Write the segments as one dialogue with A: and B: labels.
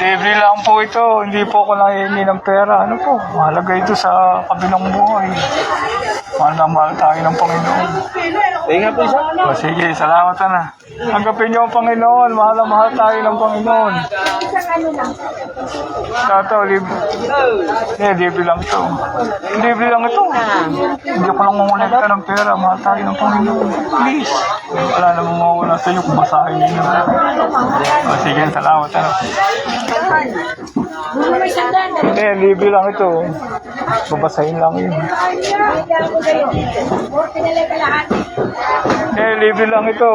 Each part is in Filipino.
A: Libre lang po ito. Hindi po ako nangihingi ng pera. Ano po? Mahalaga ito sa kabilang buhay. Mahal na mahal tayo ng Panginoon.
B: Nga po isa.
A: O sige, salamat na. Tanggapin niyo ang Panginoon. Mahal na mahal tayo ng Panginoon. Tato, libre. Eh, libre lang ito. Libre lang ito. Hindi ko lang mangulekta ng pera. Mahal tayo ng Panginoon. Please. Wala namang mawala sa iyo kung basahin niyo. O sige, salamat na. Hindi, libre lang ito. Babasahin lang yun. Eh, libre lang ito.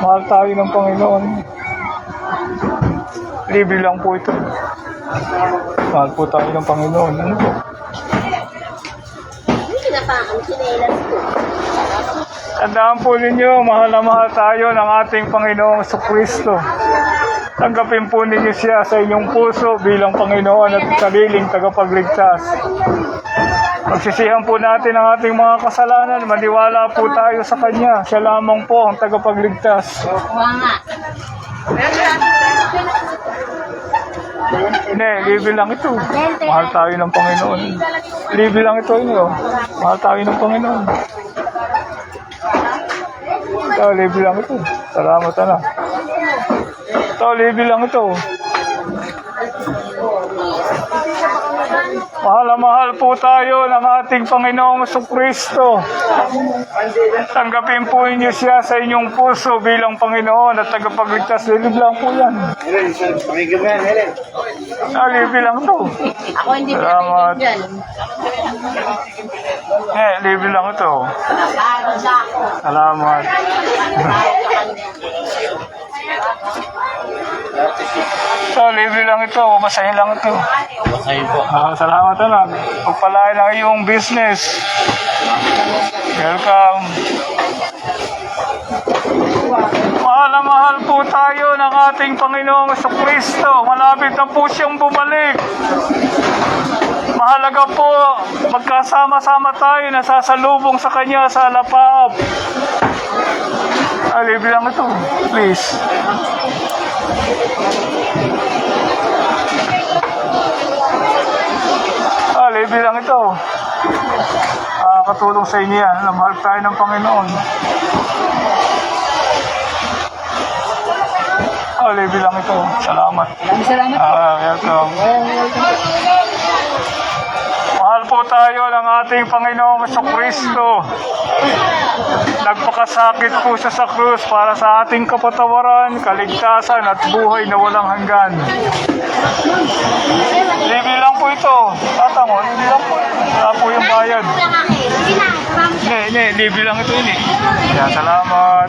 A: Mahal tayo ng Panginoon. Libre lang po ito. Mahal po tayo ng Panginoon. Ano po? Tandaan po ninyo, mahal na mahal tayo ng ating Panginoong Kristo. Tanggapin po ninyo siya sa inyong puso bilang Panginoon at sariling tagapagligtas. Pagsisihan po natin ang ating mga kasalanan, maniwala po tayo sa Kanya. Siya lamang po ang tagapagligtas. Hindi, libre lang ito. Mahal tayo ng Panginoon. Libre lang ito inyo. Mahal tayo ng Panginoon. Ito, libre lang ito. Salamat na. Ito, libre lang ito. Mahal na mahal po tayo ng ating Panginoong Kristo. Tanggapin po ninyo siya sa inyong puso bilang Panginoon at tagapagligtas. Libre lang po yan. Ah, libre lang to.
C: Ako hindi
A: Salamat. Eh, libre lang ito. Salamat. Ito, libre lang ito. Masahin lang ito.
B: Ayun po.
A: Ah, salamat na. Pagpalain ang iyong business. Welcome. Mahal na mahal po tayo ng ating Panginoong Kristo. Malapit na po siyang bumalik. Mahalaga po, magkasama-sama tayo na sasalubong sa Kanya sa alapaap. Ah, libre lang ito. Please. Ah, libre lang ito. Ah, katulong sa inyo yan. Mahal tayo ng Panginoon. Ah, libre lang ito. Salamat.
C: Salamat.
A: Ah, welcome. Mahal po tayo ng ating Panginoong Kristo. Nagpakasakit po siya sa krus para sa ating kapatawaran, kaligtasan at buhay na walang hanggan. Libre lang po ito. Tata mo, libre lang po. Wala po yung bayad. Hindi, hindi, libre lang ito ini. Kaya salamat.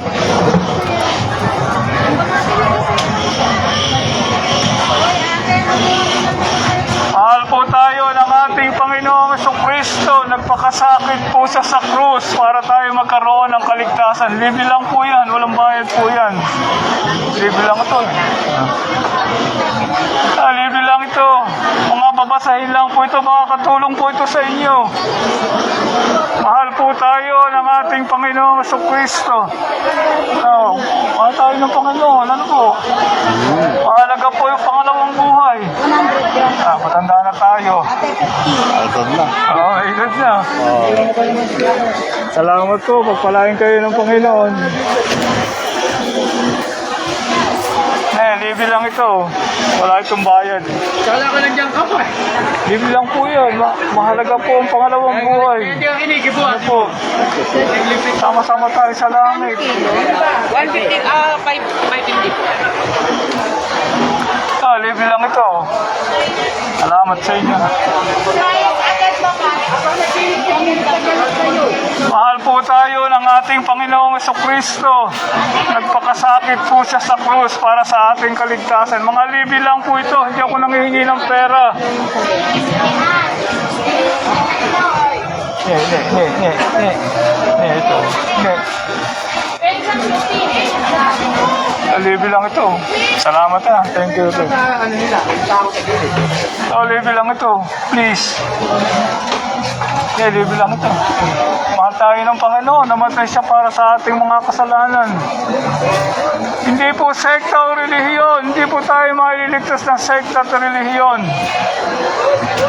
A: Nagpakasakit po siya sa krus para tayo magkaroon ng kaligtasan. Libre lang po yan. Walang bayad po yan. Libre lang ito. Babasahin lang po ito. Makakatulong po ito sa inyo. Mahal po tayo ng ating Panginoong Kristo. Oh, mahal tayo ng Panginoon. Ano po? Mahalaga po yung pangalawang buhay. Ah, matanda na tayo.
B: Alton na.
A: Oo, oh, ikot na.
B: Oh.
A: Salamat po. Pagpalain kayo ng Panginoon. Libre lang ito. Wala itong bayad.
D: Kala ko nandiyan ka pa.
A: Libre lang po yan. Ma- mahalaga po ang pangalawang buhay.
D: Hindi ang inigibuan.
A: Ano po? Sama-sama tayo sa langit.
D: 150, ah, 5, 550 po.
A: Ah, libre lang ito. Salamat sa inyo. Ating Panginoong Kristo. Nagpakasakit po siya sa krus para sa ating kaligtasan. Mga libre lang po ito. Hindi ako nangihingi ng pera. Ne, ne, ne, ne, ne. Ne, ito. Ne. Ah, Libre lang ito. Salamat ah. Thank you.
D: Gilid.
A: Oh, libre lang ito. Please. Yeah, libre lang ito. Mahal tayo ng Panginoon. Namatay siya para sa ating mga kasalanan. Hindi po sekta o relihiyon. Hindi po tayo maliligtas ng sekta at relihiyon.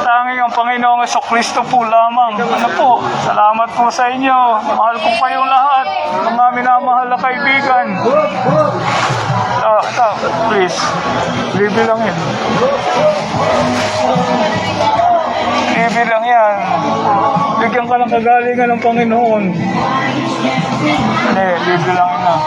A: Tanging ang Panginoong Yeso Kristo po lamang. Ano po? Salamat po sa inyo. Mahal ko kayong lahat. Mga minamahal na kaibigan. Ah, ito, please. Libre lang yan. Libre yan. Bigyan ka ng kagalingan ng Panginoon. Hindi, libre lang yan.